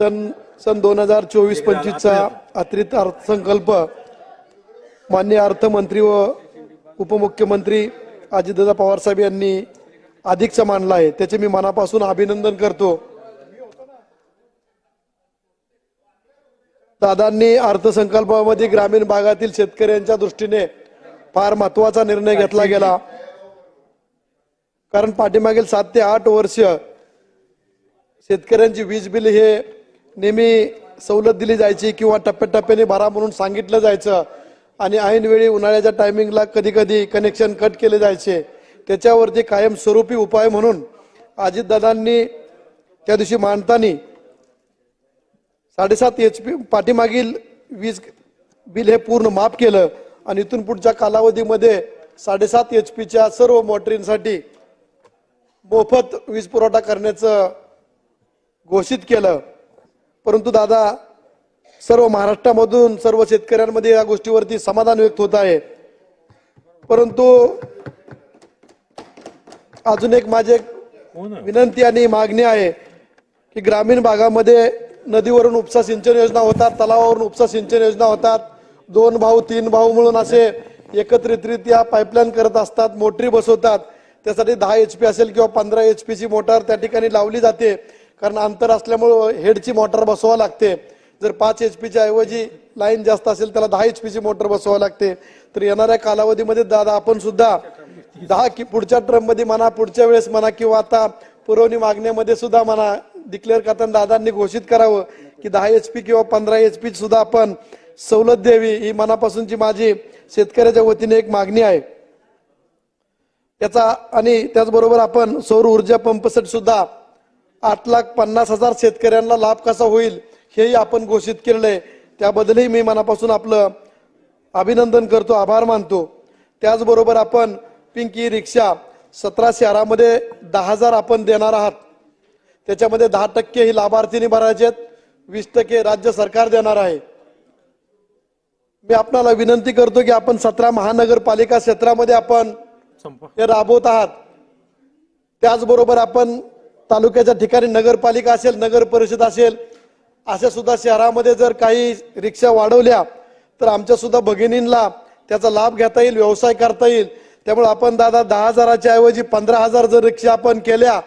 सन सन दोन हजार चोवीस पंचवीसचा अतिरिक्त अर्थसंकल्प मान्य अर्थमंत्री व उपमुख्यमंत्री अजितदादा पवार साहेब यांनी अधिकचा मानला आहे. त्याचे मी मनापासून अभिनंदन करतो. दादांनी अर्थसंकल्पामध्ये ग्रामीण भागातील शेतकऱ्यांच्या दृष्टीने फार महत्त्वाचा निर्णय घेतला गेला. कारण पाठीमागील सात ते आठ वर्ष शेतकऱ्यांची वीज बिल हे नेहमी सवलत दिली जायची किंवा टप्प्याटप्प्याने भरा म्हणून सांगितलं जायचं. आणि ऐनवेळी उन्हाळ्याच्या टायमिंगला कधी कधी कनेक्शन कट केले जायचे. त्याच्यावरती कायमस्वरूपी उपाय म्हणून अजितदादांनी त्या दिवशी मांडताना साडेसात एच पी पाठीमागील वीज बिल हे पूर्ण माफ केलं. आणि इथून पुढच्या कालावधीमध्ये साडेसात एच पीच्या सर्व मोटरींसाठी मोफत वीज पुरवठा करण्याचं घोषित केलं. परंतु दादा सर्व महाराष्ट्रामधून सर्व शेतकऱ्यांमध्ये या गोष्टीवरती समाधान व्यक्त होत आहे. परंतु अजून एक माझे एक विनंती आणि मागणी आहे की ग्रामीण भागामध्ये नदीवरून उपसा सिंचन योजना होतात तलावावरून उपसा सिंचन योजना होतात. दोन भाऊ तीन भाऊ मिळून असे एकत्रितरित्या पाईपलाईन करत असतात मोटरी बसवतात. त्यासाठी दहा एच पी असेल किंवा पंधरा एच पीची मोटार त्या ठिकाणी लावली जाते. कारण अंतर असल्यामुळं हेडची मोटर बसवावं लागते. जर पाच एच पीच्या ऐवजी लाईन जास्त असेल त्याला दहा एच पीची मोटर बसवावं लागते. तर येणाऱ्या कालावधीमध्ये दादा आपण सुद्धा दहा कि पुढच्या ट्रममध्ये म्हणा पुढच्या वेळेस म्हणा किंवा आता पुरवणी मागण्यामध्ये सुद्धा म्हणा डिक्लेअर करताना दादांनी घोषित करावं की दहा एच पी किंवा पंधरा एच पी सुद्धा आपण सवलत द्यावी ही मनापासूनची माझी शेतकऱ्याच्या वतीने एक मागणी आहे. त्याचा आणि त्याचबरोबर आपण सौर ऊर्जा पंपसेट सुद्धा आठ लाख पन्नास हजार शेतकऱ्यांना लाभ कसा होईल हेही आपण घोषित केलेलं आहे त्याबद्दलही मी मनापासून आपलं अभिनंदन करतो आभार मानतो. त्याचबरोबर आपण पिंकी रिक्षा सतरा शहरामध्ये दहा हजार आपण देणार आहात. त्याच्यामध्ये दहा टक्के ही लाभार्थीनी भरायचे आहेत वीस टक्के राज्य सरकार देणार आहे. मी आपणाला विनंती करतो की आपण सतरा महानगरपालिका क्षेत्रामध्ये आपण हे राबवत आहात. त्याचबरोबर आपण तालुक्याच्या ठिकाणी नगरपालिका असेल नगर परिषद असेल अशा सुद्धा शहरामध्ये जर काही रिक्षा वाढवल्या तर आमच्या सुद्धा भगिनींना त्याचा लाभ घेता येईल व्यवसाय करता येईल. त्यामुळे आपण दादा दहा हजाराच्या ऐवजी पंधरा हजार जर रिक्षा आपण केल्या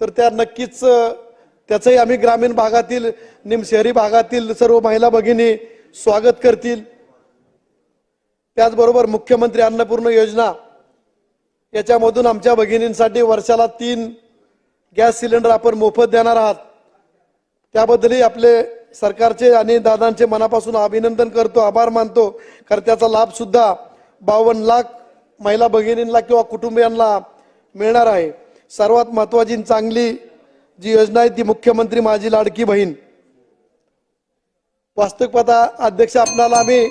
तर त्या नक्कीच त्याचंही आम्ही ग्रामीण भागातील निम शहरी भागातील सर्व महिला भगिनी स्वागत करतील. त्याचबरोबर मुख्यमंत्री अन्नपूर्ण योजना याच्यामधून आमच्या भगिनींसाठी वर्षाला तीन गॅस सिलेंडर आपण मोफत देणार आहात. त्याबद्दलही आपले सरकारचे आणि दादांचे मनापासून अभिनंदन करतो आभार मानतो. कारण त्याचा लाभ सुद्धा बावन्न लाख महिला भगिनींना किंवा कुटुंबियांना मिळणार आहे. सर्वात महत्वाची चांगली जी योजना आहे ती मुख्यमंत्री माझी लाडकी बहीण. वास्तविकता अध्यक्ष आपणाला आम्ही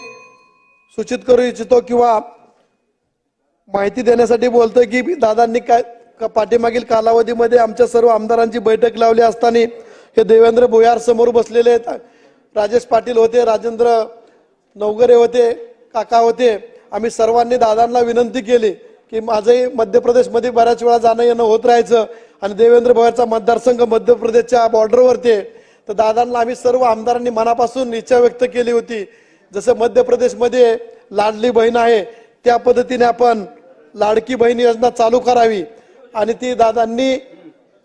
सूचित करू इच्छितो किंवा माहिती देण्यासाठी बोलतोय की दादांनी काय का- पाठीमागील कालावधीमध्ये आमच्या सर्व आमदारांची बैठक लावली असताना हे देवेंद्र भुयार समोर बसलेले आहेत. राजेश पाटील होते राजेंद्र नवगरे होते काका होते. आम्ही सर्वांनी दादांना विनंती केली की माझंही मध्य प्रदेशमध्ये बऱ्याच वेळा जाणं येणं होत राहायचं आणि देवेंद्र भोयारचा मतदारसंघ मध्य प्रदेशच्या बॉर्डरवरती तर दादांना आम्ही सर्व आमदारांनी मनापासून इच्छा व्यक्त केली होती. जसं मध्य प्रदेशमध्ये लाडली बहीण आहे त्या पद्धतीने आपण लाडकी बहीण योजना चालू करावी. आणि ती दादांनी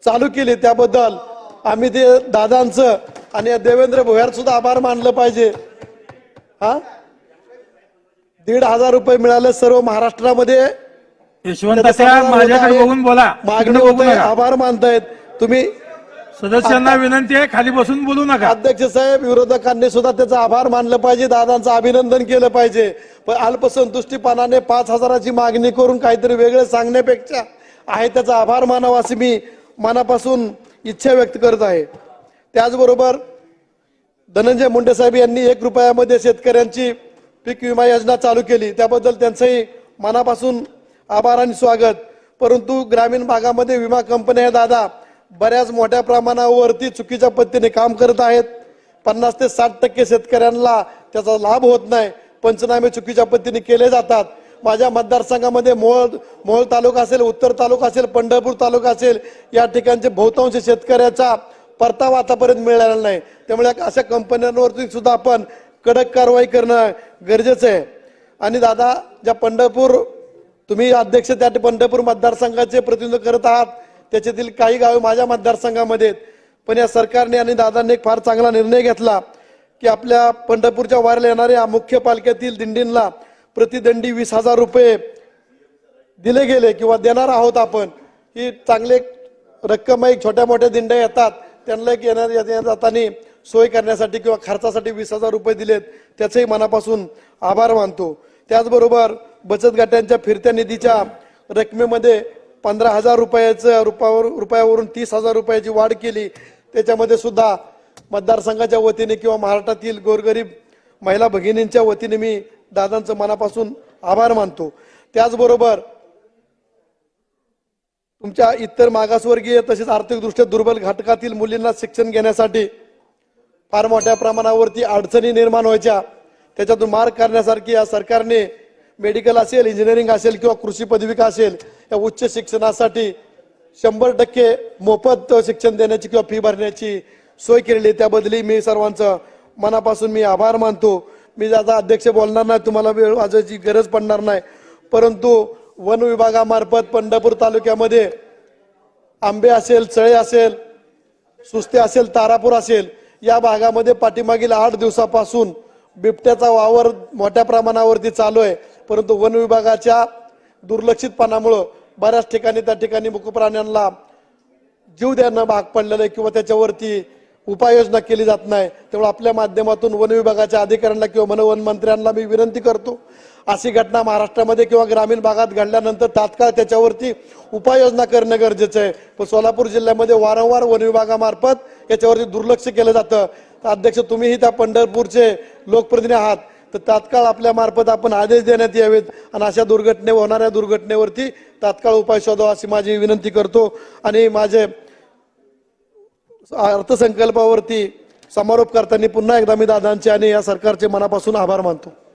चालू केली त्याबद्दल आम्ही ते दादांचं आणि देवेंद्र भोयार सुद्धा आभार मानलं पाहिजे. हा? दीड हजार रुपये मिळाले सर्व महाराष्ट्रामध्ये. मागणी होत आभार मानतायत. तुम्ही सदस्यांना विनंती आहे खाली बसून बोलू नका. अध्यक्ष साहेब विरोधकांनी सुद्धा त्याचा आभार मानलं पाहिजे. दादांचं अभिनंदन केलं पाहिजे. पण अल्पसंतुष्टीपणाने पाच हजाराची मागणी करून काहीतरी वेगळं सांगण्यापेक्षा आहे त्याचा आभार मानावा अशी मी मनापासून इच्छा व्यक्त करत आहे. त्याचबरोबर धनंजय मुंडे साहेब यांनी एक रुपयामध्ये शेतकऱ्यांची पीक विमा योजना चालू केली. त्याबद्दल त्यांचंही मनापासून आभार आणि स्वागत. परंतु ग्रामीण भागामध्ये विमा कंपन्या दादा बऱ्याच मोठ्या प्रमाणावरती चुकीच्या पद्धतीने काम करत आहेत. पन्नास ते साठ टक्के शेतकऱ्यांना त्याचा लाभ होत नाही. पंचनामे चुकीच्या पद्धतीने केले जातात. माझ्या मतदारसंघामध्ये मोहोळ मोहोळ तालुका असेल उत्तर तालुका असेल पंढरपूर तालुका असेल या ठिकाणचे बहुतांश शेतकऱ्याचा परतावा आतापर्यंत मिळालेला नाही त्यामुळे अशा कंपन्यांवरती सुद्धा आपण कडक कारवाई करणं गरजेचं आहे आणि दादा ज्या पंढरपूर तुम्ही अध्यक्ष त्या पंढरपूर मतदारसंघाचे प्रतिनिधित्व करत आहात त्याच्यातील काही गावे माझ्या मतदारसंघामध्ये आहेत. पण या सरकारने आणि दादांनी एक फार चांगला निर्णय घेतला की आपल्या पंढरपूरच्या वाऱ्याला येणाऱ्या मुख्य पालख्यातील दिंडींना प्रतिदंडी वीस हजार रुपये दिले गेले किंवा देणार आहोत आपण ही चांगले रक्कम एक छोट्या मोठ्या दिंड्या येतात. त्यांना एक येणार येण्या जाताना सोय करण्यासाठी किंवा खर्चासाठी वीस हजार रुपये दिलेत. त्याचेही मनापासून आभार मानतो. त्याचबरोबर बचत गटांच्या फिरत्या निधीच्या रकमेमध्ये पंधरा हजार रुपयाचं रुपयावर रुपयावरून तीस हजार रुपयाची वाढ केली. त्याच्यामध्ये सुद्धा मतदारसंघाच्या वतीने किंवा महाराष्ट्रातील गोरगरीब महिला भगिनींच्या वतीने मी दादांचं मनापासून आभार मानतो. त्याचबरोबर तुमच्या इतर मागासवर्गीय तसेच आर्थिकदृष्ट्या दुर्बल घटकातील मुलींना शिक्षण घेण्यासाठी फार मोठ्या प्रमाणावरती अडचणी निर्माण व्हायच्या. त्याच्यातून मार्ग करण्यासारखी या सरकारने मेडिकल असेल इंजिनिअरिंग असेल किंवा कृषी पदविका असेल या उच्च शिक्षणासाठी शंभर टक्के मोफत शिक्षण देण्याची किंवा फी भरण्याची सोय केलेली आहे. मी सर्वांचं मनापासून मी आभार मानतो. मी आता अध्यक्ष बोलणार नाही तुम्हाला वेळ वाजवायची गरज पडणार नाही. परंतु वन विभागामार्फत पंढरपूर तालुक्यामध्ये आंबे असेल चळे असेल सुस्ते असेल तारापूर असेल या भागामध्ये पाठीमागील आठ दिवसापासून बिबट्याचा वावर मोठ्या प्रमाणावरती चालू आहे. परंतु वन विभागाच्या दुर्लक्षितपणामुळं बऱ्याच ठिकाणी त्या ठिकाणी मुखप्राण्यांना जीव देणं भाग पडलेलं आहे किंवा त्याच्यावरती उपाययोजना केली जात नाही. त्यामुळे आपल्या माध्यमातून वन विभागाच्या अधिकाऱ्यांना किंवा मनवन मंत्र्यांना मी विनंती करतो अशी घटना महाराष्ट्रामध्ये किंवा ग्रामीण भागात घडल्यानंतर तात्काळ त्याच्यावरती उपाययोजना करणं गरजेचं आहे. पण सोलापूर जिल्ह्यामध्ये वारंवार वन विभागामार्फत याच्यावरती दुर्लक्ष केलं जातं. तर अध्यक्ष तुम्हीही त्या पंढरपूरचे लोकप्रतिनिधी आहात. तर तात्काळ आपल्या मार्फत आपण आदेश देण्यात यावेत आणि अशा दुर्घटने होणाऱ्या दुर्घटनेवरती तात्काळ उपाय शोधावा अशी माझी विनंती करतो. आणि माझे अर्थसंकल्पावरती समारोप करताना पुन्हा एकदा मी दादांचे आणि या सरकारचे मनापासून आभार मानतो.